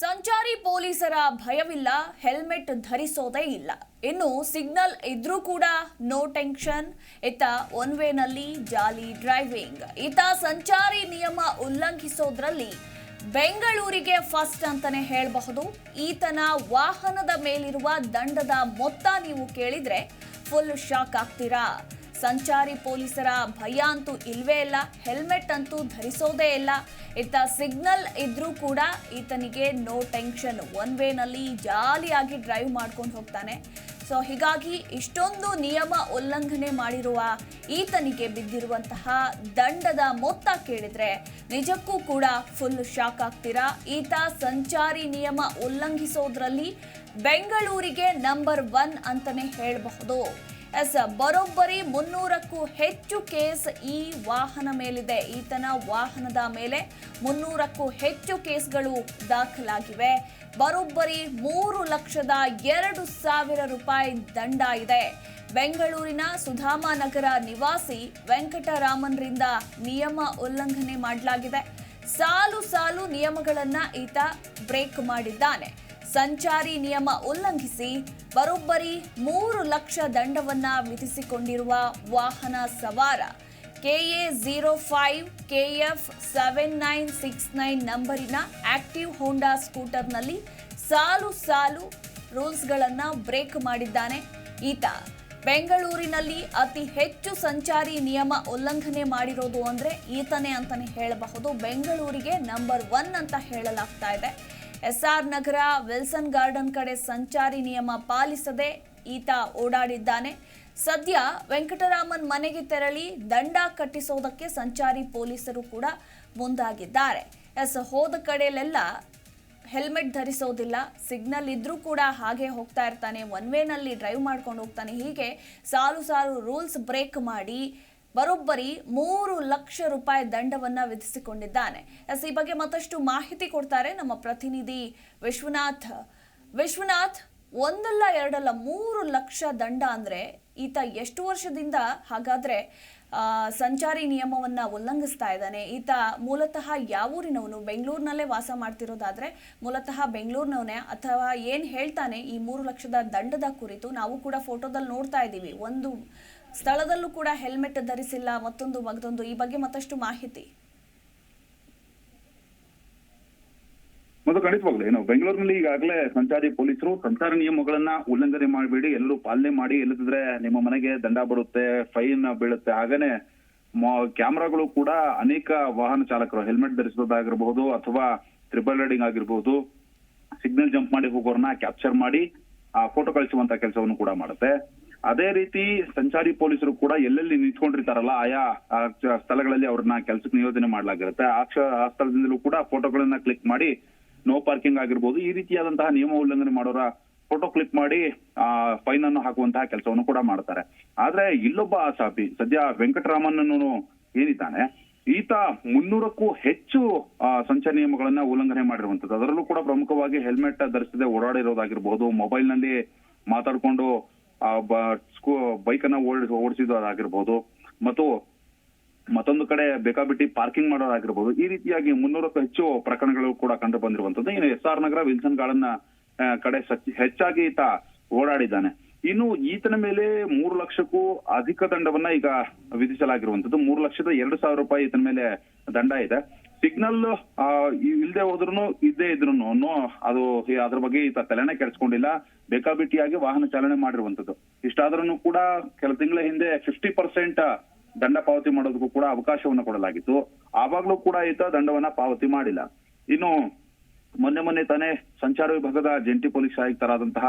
ಸಂಚಾರಿ ಪೊಲೀಸರ ಭಯವಿಲ್ಲ, ಹೆಲ್ಮೆಟ್ ಧರಿಸೋದೇ ಇಲ್ಲ. ಇನ್ನು ಸಿಗ್ನಲ್ ಇದ್ರೂ ಕೂಡ ನೋ ಟೆನ್ಷನ್, ಇತ್ತ ಒನ್ ವೇನಲ್ಲಿ ಜಾಲಿ ಡ್ರೈವಿಂಗ್. ಈತ ಸಂಚಾರಿ ನಿಯಮ ಉಲ್ಲಂಘಿಸೋದ್ರಲ್ಲಿ ಬೆಂಗಳೂರಿಗೆ ಫಸ್ಟ್ ಅಂತಾನೆ ಹೇಳಬಹುದು. ಈತನ ವಾಹನದ ಮೇಲಿರುವ ದಂಡದ ಮೊತ್ತ ನೀವು ಕೇಳಿದ್ರೆ ಫುಲ್ ಶಾಕ್ ಆಗ್ತೀರಾ? ಸಂಚಾರಿ ಪೊಲೀಸರ ಭಯ ಅಂತೂ ಇಲ್ವೇ ಇಲ್ಲ. ಹೆಲ್ಮೆಟ್ ಅಂತೂ ಧರಿಸೋದೇ ಇಲ್ಲ. ಇತ್ತ ಸಿಗ್ನಲ್ ಇದ್ರೂ ಕೂಡ ಈತನಿಗೆ ನೋ ಟೆನ್ಷನ್. ಒನ್ ವೇನಲ್ಲಿ ಜಾಲಿಯಾಗಿ ಡ್ರೈವ್ ಮಾಡ್ಕೊಂಡು ಹೋಗ್ತಾನೆ. ಸೊ ಹೀಗಾಗಿ ಇಷ್ಟೊಂದು ನಿಯಮ ಉಲ್ಲಂಘನೆ ಮಾಡಿರುವ ಈತನಿಗೆ ಬಿದ್ದಿರುವಂತಹ ದಂಡದ ಮೊತ್ತ ಕೇಳಿದ್ರೆ ನಿಜಕ್ಕೂ ಕೂಡ ಫುಲ್ ಶಾಕ್ ಆಗ್ತೀರಾ? ಈತ ಸಂಚಾರಿ ನಿಯಮ ಉಲ್ಲಂಘಿಸೋದ್ರಲ್ಲಿ ಬೆಂಗಳೂರಿಗೆ ನಂಬರ್ ಒನ್ ಅಂತಲೇ ಹೇಳಬಹುದು. ಎಸ್ ಬರೋಬ್ಬರಿ ಮುನ್ನೂರಕ್ಕೂ ಹೆಚ್ಚು ಕೇಸ್ ಈ ವಾಹನ ಮೇಲಿದೆ. ಈತನ ವಾಹನದ ಮೇಲೆ ಮುನ್ನೂರಕ್ಕೂ ಹೆಚ್ಚು ಕೇಸ್ಗಳು ದಾಖಲಾಗಿವೆ. ಬರೋಬ್ಬರಿ ಮೂರು ಲಕ್ಷದ ಎರಡು ಸಾವಿರ ರೂಪಾಯಿ ದಂಡ ಇದೆ. ಬೆಂಗಳೂರಿನ ಸುಧಾಮನಗರ ನಿವಾಸಿ ವೆಂಕಟರಾಮನ್ರಿಂದ ನಿಯಮ ಉಲ್ಲಂಘನೆ ಮಾಡಲಾಗಿದೆ. ಸಾಲು ಸಾಲು ನಿಯಮಗಳನ್ನು ಈತ ಬ್ರೇಕ್ ಮಾಡಿದ್ದಾನೆ. ಸಂಚಾರಿ ನಿಯಮ ಉಲ್ಲಂಘಿಸಿ ಬರೋಬ್ಬರಿ ಮೂರು ಲಕ್ಷ ದಂಡವನ್ನ ವಿಧಿಸಿಕೊಂಡಿರುವ ವಾಹನ ಸವಾರ. K A zero five, K F seven nine six nine ನಂಬರಿನ active Honda ಸ್ಕೂಟರ್ನಲ್ಲಿ ಸಾಲು ಸಾಲು ರೂಲ್ಸ್ಗಳನ್ನು ಬ್ರೇಕ್ ಮಾಡಿದ್ದಾನೆ ಈತ. ಬೆಂಗಳೂರಿನಲ್ಲಿ ಅತಿ ಹೆಚ್ಚು ಸಂಚಾರಿ ನಿಯಮ ಉಲ್ಲಂಘನೆ ಮಾಡಿರೋದು ಅಂದ್ರೆ ಈತನೇ ಅಂತಲೇ ಹೇಳಬಹುದು. ಬೆಂಗಳೂರಿಗೆ ನಂಬರ್ ಒನ್ ಅಂತ ಹೇಳಲಾಗ್ತಾ ಇದೆ. S R Nagar Wilson Garden ಕಡೆ ಸಂಚಾರಿ ನಿಯಮ ಪಾಲಿಸದೆ ಈತ ಓಡಾಡಿದ್ದಾನೆ. ಸದ್ಯ ವೆಂಕಟರಾಮನ್ ಮನೆಗೆ ತೆರಳಿ ದಂಡ ಕಟ್ಟಿಸೋದಕ್ಕೆ ಸಂಚಾರಿ ಪೊಲೀಸರು ಕೂಡ ಮುಂದಾಗಿದ್ದಾರೆ. ಎಸ್, ಹೋದ ಕಡೆಯಲ್ಲೆಲ್ಲ ಹೆಲ್ಮೆಟ್ ಧರಿಸೋದಿಲ್ಲ. ಸಿಗ್ನಲ್ ಇದ್ರೂ ಕೂಡ ಹಾಗೆ ಹೋಗ್ತಾ ಇರ್ತಾನೆ. ಒನ್ ವೇನಲ್ಲಿ ಡ್ರೈವ್ ಮಾಡ್ಕೊಂಡು ಹೋಗ್ತಾನೆ. ಹೀಗೆ ಸಾಲು ಸಾಲು ರೂಲ್ಸ್ ಬ್ರೇಕ್ ಮಾಡಿ ಬರೋಬ್ಬರಿ ಮೂರು ಲಕ್ಷ ರೂಪಾಯಿ ದಂಡವನ್ನ ವಿಧಿಸಿಕೊಂಡಿದ್ದಾನೆ. ಎಸ್, ಈ ಬಗ್ಗೆ ಮತ್ತಷ್ಟು ಮಾಹಿತಿ ಕೊಡ್ತಾರೆ ನಮ್ಮ ಪ್ರತಿನಿಧಿ ವಿಶ್ವನಾಥ್. ವಿಶ್ವನಾಥ್, ಒಂದಲ್ಲ ಎರಡಲ್ಲ ಮೂರು ಲಕ್ಷ ದಂಡ ಅಂದ್ರೆ ಈತ ಎಷ್ಟು ವರ್ಷದಿಂದ ಹಾಗಾದ್ರೆ ಸಂಚಾರಿ ನಿಯಮವನ್ನ ಉಲ್ಲಂಘಿಸ್ತಾ ಇದ್ದಾನೆ. ಈತ ಮೂಲತಃ ಯಾವೂರಿನವನು ಬೆಂಗಳೂರಿನಲ್ಲೇ ವಾಸ ಮಾಡ್ತಿರೋದಾದ್ರೆ ಮೂಲತಃ ಬೆಂಗಳೂರಿನವನೇ. ಅಥವಾ ಏನ್ ಹೇಳ್ತಾನೆ ಈ ಮೂರು ಲಕ್ಷದ ದಂಡದ ಕುರಿತು? ನಾವು ಕೂಡ ಫೋಟೋದಲ್ಲಿ ನೋಡ್ತಾ ಇದ್ದೀವಿ. ಒಂದು ಸ್ಥಳದಲ್ಲೂ ಕೂಡ ಹೆಲ್ಮೆಟ್ ಧರಿಸಿಲ್ಲ. ಮತ್ತೊಂದು ಮಗದೊಂದು. ಈ ಬಗ್ಗೆ ಮತ್ತಷ್ಟು ಮಾಹಿತಿ. ಮತ್ತು ಖಂಡಿತವಾಗ್ಲು, ಏನು, ಬೆಂಗಳೂರಿನಲ್ಲಿ ಈಗಾಗಲೇ ಸಂಚಾರಿ ಪೊಲೀಸರು ಸಂಚಾರ ನಿಯಮಗಳನ್ನ ಉಲ್ಲಂಘನೆ ಮಾಡಬೇಡಿ, ಎಲ್ಲರೂ ಪಾಲನೆ ಮಾಡಿ, ಇಲ್ಲದಿದ್ರೆ ನಿಮ್ಮ ಮನೆಗೆ ದಂಡ ಬರುತ್ತೆ, ಫೈನ್ ಬೀಳುತ್ತೆ. ಹಾಗೇನೆ ಕ್ಯಾಮ್ರಾಗಳು ಕೂಡ ಅನೇಕ ವಾಹನ ಚಾಲಕರು, ಹೆಲ್ಮೆಟ್ ಧರಿಸೋದಾಗಿರ್ಬಹುದು ಅಥವಾ ಟ್ರಿಬಲ್ ರೈಡಿಂಗ್ ಆಗಿರ್ಬಹುದು, ಸಿಗ್ನಲ್ ಜಂಪ್ ಮಾಡಿ ಹೋಗೋರ್ನ ಕ್ಯಾಪ್ಚರ್ ಮಾಡಿ, ಆ, ಫೋಟೋ ಕಳಿಸುವಂತ ಕೆಲಸವನ್ನು ಕೂಡ ಮಾಡುತ್ತೆ. ಅದೇ ರೀತಿ ಸಂಚಾರಿ ಪೊಲೀಸರು ಕೂಡ ಎಲ್ಲೆಲ್ಲಿ ನಿಂತ್ಕೊಂಡಿರ್ತಾರಲ್ಲ ಆಯಾ ಸ್ಥಳಗಳಲ್ಲಿ ಅವ್ರನ್ನ ಕೆಲಸಕ್ಕೆ ನಿಯೋಜನೆ ಮಾಡಲಾಗಿರುತ್ತೆ. ಆ ಸ್ಥಳದಿಂದಲೂ ಕೂಡ ಫೋಟೋಗಳನ್ನ ಕ್ಲಿಕ್ ಮಾಡಿ ನೋ ಪಾರ್ಕಿಂಗ್ ಆಗಿರ್ಬೋದು. ಈ ರೀತಿಯಾದಂತಹ ನಿಯಮ ಉಲ್ಲಂಘನೆ ಮಾಡೋರ ಫೋಟೋ ಕ್ಲಿಕ್ ಮಾಡಿ, ಆ ಫೈನ್ ಅನ್ನು ಹಾಕುವಂತಹ ಕೆಲಸವನ್ನು ಕೂಡ ಮಾಡ್ತಾರೆ. ಆದ್ರೆ ಇಲ್ಲೊಬ್ಬ ಆಸಾಪಿ, ಸದ್ಯ ವೆಂಕಟರಾಮನ್ ಏನು ಏನಿದ್ದಾನೆ, ಈತ ಮುನ್ನೂರಕ್ಕೂ ಹೆಚ್ಚು ಸಂಚಾರ ನಿಯಮಗಳನ್ನ ಉಲ್ಲಂಘನೆ ಮಾಡಿರುವಂತದ್ದು ಅದರಲ್ಲೂ ಕೂಡ ಪ್ರಮುಖವಾಗಿ ಹೆಲ್ಮೆಟ್ ಧರಿಸದೆ ಓಡಾಡಿರೋದಾಗಿರ್ಬೋದು ಮೊಬೈಲ್ನಲ್ಲಿ ಮಾತಾಡ್ಕೊಂಡು ಆ ಬೈಕ್ ಅನ್ನ ಓಡಿಸ್ ಅದಾಗಿರ್ಬೋದು ಮತ್ತು ಮತ್ತೊಂದು ಕಡೆ ಬೇಕಾಬಿಟ್ಟಿ ಪಾರ್ಕಿಂಗ್ ಮಾಡೋದಾಗಿರ್ಬೋದು ಈ ರೀತಿಯಾಗಿ ಮುನ್ನೂರಕ್ಕೂ ಹೆಚ್ಚು ಪ್ರಕರಣಗಳು ಕೂಡ ಕಂಡು ಬಂದಿರುವಂತದ್ದು ಇನ್ನು S R Nagar Wilson Garden ಕಡೆ ಹೆಚ್ಚಾಗಿ ಈತ ಓಡಾಡಿದ್ದಾನೆ. ಇನ್ನು ಈತನ ಮೇಲೆ ಮೂರು ಲಕ್ಷಕ್ಕೂ ಅಧಿಕ ದಂಡವನ್ನ ಈಗ ವಿಧಿಸಲಾಗಿರುವಂತದ್ದು ಮೂರು ಲಕ್ಷದ ಎರಡು ಸಾವಿರ ರೂಪಾಯಿ ಈತನ ಮೇಲೆ ದಂಡ ಇದೆ. ಸಿಗ್ನಲ್ ಇಲ್ಲದೆ ಹೋದ್ರು ಇದ್ದೇ ಇದ್ರು ಅದು ಅದ್ರ ಬಗ್ಗೆ ಈತ ತಲೆನೇ ಕೆಡಿಸ್ಕೊಂಡಿಲ್ಲ. ಬೇಕಾಬಿಟ್ಟಿಯಾಗಿ ವಾಹನ ಚಾಲನೆ ಮಾಡಿರುವಂತದ್ದು ಇಷ್ಟಾದ್ರೂ ಕೂಡ ಕೆಲ ತಿಂಗಳ ಹಿಂದೆ ಫಿಫ್ಟಿ ಪರ್ಸೆಂಟ್ ದಂಡ ಪಾವತಿ ಮಾಡೋದಕ್ಕೂ ಕೂಡ ಅವಕಾಶವನ್ನು ಕೊಡಲಾಗಿತ್ತು. ಆವಾಗ್ಲೂ ಕೂಡ ಈತ ದಂಡವನ್ನ ಪಾವತಿ ಮಾಡಿಲ್ಲ. ಇನ್ನು, ಮೊನ್ನೆ ಮೊನ್ನೆ ತಾನೇ ಸಂಚಾರ ವಿಭಾಗದ ಜಂಟಿ ಪೊಲೀಸ್ ಆಯುಕ್ತರಾದಂತಹ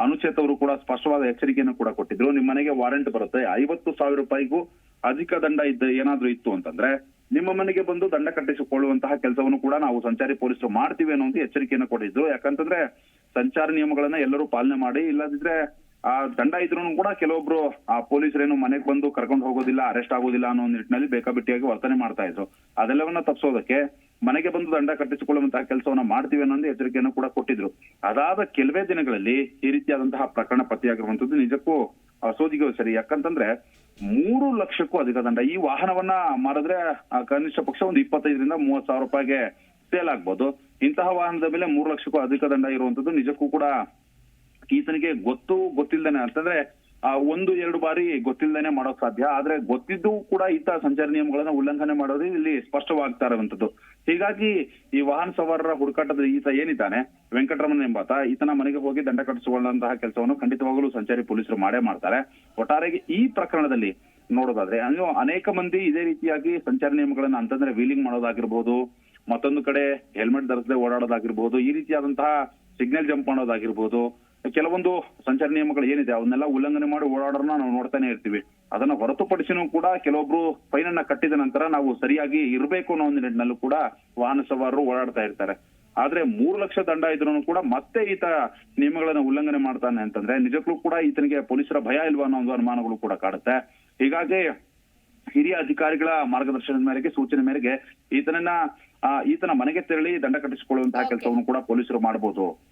ಅನುಚೇತ್ ಅವರು ಕೂಡ ಸ್ಪಷ್ಟವಾದ ಎಚ್ಚರಿಕೆಯನ್ನು ಕೂಡ ಕೊಟ್ಟಿದ್ರು. ನಿಮ್ಮ ಮನೆಗೆ ವಾರೆಂಟ್ ಬರುತ್ತೆ. ಐವತ್ತು ಸಾವಿರ ರೂಪಾಯಿಗೂ ಅಧಿಕ ದಂಡ ಇದ್ದ ಏನಾದ್ರೂ ಇತ್ತು ಅಂತಂದ್ರೆ ನಿಮ್ಮ ಮನೆಗೆ ಬಂದು ದಂಡ ಕಟ್ಟಿಸಿಕೊಳ್ಳುವಂತಹ ಕೆಲಸವನ್ನು ಕೂಡ ನಾವು ಸಂಚಾರಿ ಪೊಲೀಸರು ಮಾಡ್ತೀವಿ ಅನ್ನೋ ಒಂದು ಎಚ್ಚರಿಕೆಯನ್ನು ಕೊಟ್ಟಿದ್ರು. ಯಾಕಂತಂದ್ರೆ ಸಂಚಾರ ನಿಯಮಗಳನ್ನ ಎಲ್ಲರೂ ಪಾಲನೆ ಮಾಡಿ ಇಲ್ಲದಿದ್ರೆ ಆ ದಂಡ ಇದ್ರೂ ಕೂಡ ಕೆಲವೊಬ್ರು ಆ ಪೊಲೀಸರೇನು ಮನೆಗೆ ಬಂದು ಕರ್ಕೊಂಡು ಹೋಗೋದಿಲ್ಲ, ಅರೆಸ್ಟ್ ಆಗೋದಿಲ್ಲ ಅನ್ನೋ ನಿಟ್ಟಿನಲ್ಲಿ ಬೇಕಾಬಿಟ್ಟಿಯಾಗಿ ವರ್ತನೆ ಮಾಡ್ತಾ ಇದ್ರು. ಅದೆಲ್ಲವನ್ನ ತಪ್ಪಿಸೋದಕ್ಕೆ ಮನೆಗೆ ಬಂದು ದಂಡ ಕಟ್ಟಿಸಿಕೊಳ್ಳುವಂತಹ ಕೆಲಸವನ್ನ ಮಾಡ್ತೀವಿ ಅನ್ನೋ ಎಚ್ಚರಿಕೆಯನ್ನು ಕೂಡ ಕೊಟ್ಟಿದ್ರು. ಅದಾದ ಕೆಲವೇ ದಿನಗಳಲ್ಲಿ ಈ ರೀತಿಯಾದಂತಹ ಪ್ರಕರಣ ಪತ್ತೆಯಾಗಿರುವಂತದ್ದು ನಿಜಕ್ಕೂ ಸೋದಿಗೆ ಸರಿ. ಯಾಕಂತಂದ್ರೆ ಮೂರು ಲಕ್ಷಕ್ಕೂ ಅಧಿಕ ದಂಡ. ಈ ವಾಹನವನ್ನ ಮಾಡಿದ್ರೆ ಕನಿಷ್ಠ ಪಕ್ಷ ಒಂದು ಇಪ್ಪತ್ತೈದರಿಂದ ಮೂವತ್ ಸಾವಿರ ರೂಪಾಯಿಗೆ ಸೇಲ್ ಆಗ್ಬೋದು. ಇಂತಹ ವಾಹನದ ಮೇಲೆ ಮೂರು ಲಕ್ಷಕ್ಕೂ ಅಧಿಕ ದಂಡ ಇರುವಂತದ್ದು ನಿಜಕ್ಕೂ ಕೂಡ ಈತನಿಗೆ ಗೊತ್ತು ಗೊತ್ತಿಲ್ದೇನೆ. ಅಂತಂದ್ರೆ ಒಂದು, ಎರಡು ಬಾರಿ ಗೊತ್ತಿಲ್ಲದೇನೆ ಮಾಡೋಕ್ ಸಾಧ್ಯ. ಆದ್ರೆ ಗೊತ್ತಿದ್ದು ಕೂಡ ಈತ ಸಂಚಾರ ನಿಯಮಗಳನ್ನ ಉಲ್ಲಂಘನೆ ಮಾಡೋದು ಇಲ್ಲಿ ಸ್ಪಷ್ಟವಾಗ್ತಾ ಇರುವಂತದ್ದು ಹೀಗಾಗಿ ಈ ವಾಹನ ಸವಾರರ ಹುಡುಕಾಟದ ಈತ ಏನಿದ್ದಾನೆ? ವೆಂಕಟರಮಣ ಎಂಬಾತ, ಈತನ ಮನೆಗೆ ಹೋಗಿ ದಂಡ ಕಟ್ಟಿಸಿಕೊಳ್ಳುವಂತಹ ಕೆಲಸವನ್ನು ಖಂಡಿತವಾಗಲೂ ಸಂಚಾರಿ ಪೊಲೀಸರು ಮಾಡೇ ಮಾಡ್ತಾರೆ. ಒಟ್ಟಾರೆಗೆ ಈ ಪ್ರಕರಣದಲ್ಲಿ ನೋಡೋದಾದ್ರೆ ಅನೇಕ ಮಂದಿ ಇದೇ ರೀತಿಯಾಗಿ ಸಂಚಾರ ನಿಯಮಗಳನ್ನ ಅಂತಂದ್ರೆ ವೀಲಿಂಗ್ ಮಾಡೋದಾಗಿರ್ಬೋದು, ಮತ್ತೊಂದು ಕಡೆ ಹೆಲ್ಮೆಟ್ ಧರಿಸದೆ ಓಡಾಡೋದಾಗಿರ್ಬೋದು, ಈ ರೀತಿಯಾದಂತಹ ಸಿಗ್ನಲ್ ಜಂಪ್ ಮಾಡೋದಾಗಿರ್ಬೋದು ಕೆಲವೊಂದು ಸಂಚಾರ ನಿಯಮಗಳು ಏನಿದೆ ಅವನ್ನೆಲ್ಲ ಉಲ್ಲಂಘನೆ ಮಾಡಿ ಓಡಾಡೋರ್ನ ನಾವು ನೋಡ್ತಾನೆ ಇರ್ತೀವಿ. ಅದನ್ನ ಹೊರತುಪಡಿಸಿನೂ ಕೂಡ ಕೆಲವೊಬ್ರು ಫೈನ್ ಅನ್ನ ಕಟ್ಟಿದ ನಂತರ ನಾವು ಸರಿಯಾಗಿ ಇರಬೇಕು ಅನ್ನೋ ಒಂದು ನಿಟ್ಟಿನಲ್ಲೂ ಕೂಡ ವಾಹನ ಸವಾರರು ಓಡಾಡ್ತಾ ಇರ್ತಾರೆ. ಆದ್ರೆ ಮೂರು ಲಕ್ಷ ದಂಡ ಇದ್ರೂ ಕೂಡ ಮತ್ತೆ ಈತ ನಿಯಮಗಳನ್ನ ಉಲ್ಲಂಘನೆ ಮಾಡ್ತಾನೆ ಅಂತಂದ್ರೆ ನಿಜಕ್ಕೂ ಕೂಡ ಈತನಿಗೆ ಪೊಲೀಸರ ಭಯ ಇಲ್ವಾ ಅನ್ನೋ ಒಂದು ಅನುಮಾನಗಳು ಕೂಡ ಕಾಡುತ್ತೆ. ಹೀಗಾಗಿ ಹಿರಿಯ ಅಧಿಕಾರಿಗಳ ಮಾರ್ಗದರ್ಶನದ ಮೇರೆಗೆ ಸೂಚನೆ ಮೇರೆಗೆ ಈತನನ್ನ ಈತನ ಮನೆಗೆ ತೆರಳಿ ದಂಡ ಕಟ್ಟಿಸಿಕೊಳ್ಳುವಂತಹ. ಕೆಲಸವನ್ನು ಕೂಡ ಪೊಲೀಸರು ಮಾಡಬಹುದು